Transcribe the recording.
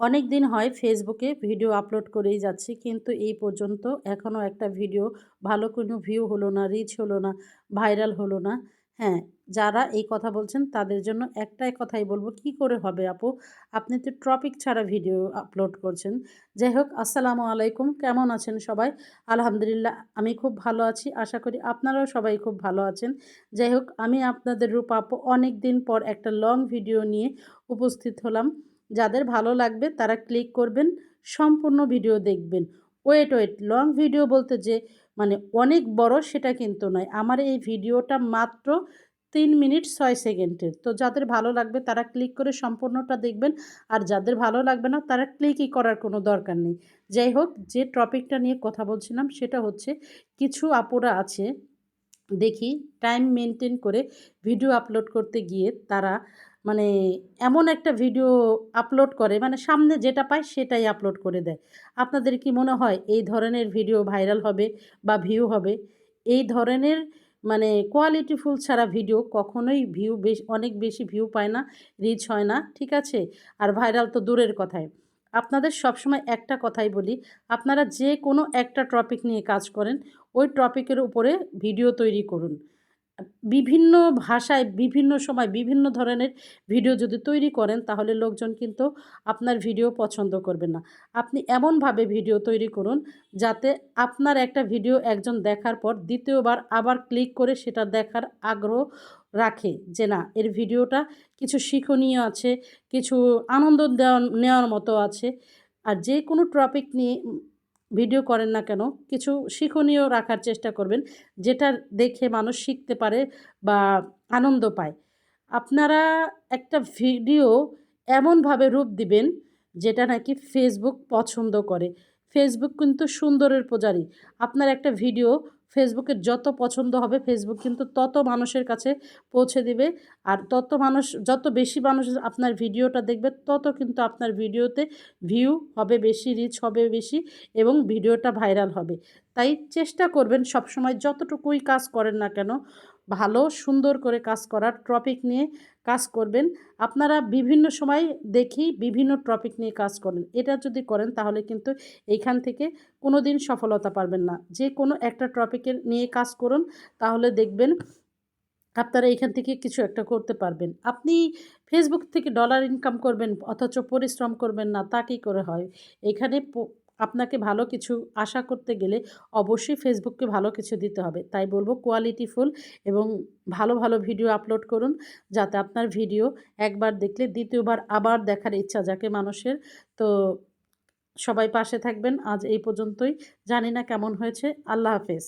অনেক দিন হয় ফেসবুকে ভিডিও আপলোড করেই যাচ্ছি, কিন্তু এই পর্যন্ত এখনও একটা ভিডিও ভালো কোনো ভিউ হলো না রিচ হলো না ভাইরাল হলো না। হ্যাঁ যারা এই কথা বলছেন তাদের জন্য একটাই কথাই বলব, কি করে হবে আপু? আপনি তো টপিক ছাড়া ভিডিও আপলোড করছেন। যাই হোক, আসসালামু আলাইকুম, কেমন আছেন সবাই? আলহামদুলিল্লাহ, আমি খুব ভালো আছি, আশা করি আপনারাও সবাই খুব ভালো আছেন। যাই হোক, আমি আপনাদের রূপ আপু অনেক দিন পর একটা লং ভিডিও নিয়ে উপস্থিত হলাম। যাদের ভালো লাগবে তারা ক্লিক করবেন, সম্পূর্ণ ভিডিও দেখবেন। ওয়েট ওয়েট লং ভিডিও বলতে যে মানে অনেক বড় সেটা কিন্তু নয়। আমার এই ভিডিওটা মাত্র তিন মিনিট ছয় সেকেন্ডের তো যাদের ভালো লাগবে তারা ক্লিক করে সম্পূর্ণটা দেখবেন, আর যাদের ভালো লাগবে না তারা ক্লিকই করার কোনো দরকার নেই। যাই হোক, যে টপিকটা নিয়ে কথা বলছিলাম সেটা হচ্ছে, কিছু আপুরা আছে, দেখি টাইম মেনটেন করে ভিডিও আপলোড করতে গিয়ে তারা মানে এমন একটা ভিডিও আপলোড করে মানে সামনে যেটা পায় সেটাই আপলোড করে দেয়। আপনাদের কি মনে হয় এই ধরনের ভিডিও ভাইরাল হবে বা ভিউ হবে? এই ধরনের মানে কোয়ালিটিফুল ছাড়া ভিডিও কখনোই ভিউ বেশ, অনেক বেশি ভিউ পায় না রিচ হয় না, ঠিক আছে? আর ভাইরাল তো দূরের কথায়। আপনাদের সবসময় একটা কথাই বলি, আপনারা যে কোনো একটা টপিক নিয়ে কাজ করেন, ওই টপিকের উপরে ভিডিও তৈরি করুন। বিভিন্ন ভাষায়, বিভিন্ন সময়, বিভিন্ন ধরনের ভিডিও যদি তৈরি করেন, তাহলে লোকজন কিন্তু আপনার ভিডিও পছন্দ করবে না। আপনি এমনভাবে ভিডিও তৈরি করুন, যাতে আপনার একটা ভিডিও একজন দেখার পর দ্বিতীয়বার আবার ক্লিক করে সেটা দেখার আগ্রহ রাখে যে না, এর ভিডিওটা কিছু শিক্ষণীয় আছে, কিছু আনন্দ দেওয়া নেওয়ার মতো আছে। আর যে কোনো টপিক নিয়ে ভিডিও করেন না কেন, কিছু শিক্ষণীয় রাখার চেষ্টা করবেন যেটা দেখে মানুষ শিখতে পারে বা আনন্দ পায়। আপনারা একটা ভিডিও এমনভাবে রূপ দিবেন, যেটা নাকি ফেসবুক পছন্দ করে। ফেসবুক কিন্তু সুন্দরের পূজারি আপনার একটা ভিডিও ফেসবুকের যত পছন্দ হবে ফেসবুক কিন্তু তত মানুষের কাছে পৌঁছে দিবে। আর তত মানুষ, যত বেশি মানুষ আপনার ভিডিওটা দেখবে, তত কিন্তু আপনার ভিডিওতে ভিউ হবে বেশি রিচ হবে বেশি এবং ভিডিওটা ভাইরাল হবে। তাই চেষ্টা করবেন সবসময় যতটুকুই কাজ করেন না কেন, ভালো, সুন্দর করে কাজ করার টপিক নিয়ে কাজ করবেন। আপনারা বিভিন্ন সময় দেখি বিভিন্ন টপিক নিয়ে কাজ করেন। এটা যদি করেন তাহলে কিন্তু এইখান থেকে কোনো দিন সফলতা পারবেন না। যে কোনো একটা টপিকের নিয়ে কাজ করুন, তাহলে দেখবেন আপনারা এখান থেকে কিছু একটা করতে পারবেন। আপনি ফেসবুক থেকে ডলার ইনকাম করবেন, অথচ পরিশ্রম করবেন না, তা কী করে হয়? এখানে আপনাকে ভালো কিছু আশা করতে গেলে অবশ্যই ফেসবুককে ভালো কিছু দিতে হবে। তাই বলব কোয়ালিটিফুল এবং ভালো ভালো ভিডিও আপলোড করুন, যাতে আপনার ভিডিও একবার দেখলে দ্বিতীয়বার আবার দেখার ইচ্ছা যাকে মানুষের। তো সবাই পাশে থাকবেন, আজ এই পর্যন্তই। জানি না কেমন হয়েছে। আল্লাহ হাফেজ।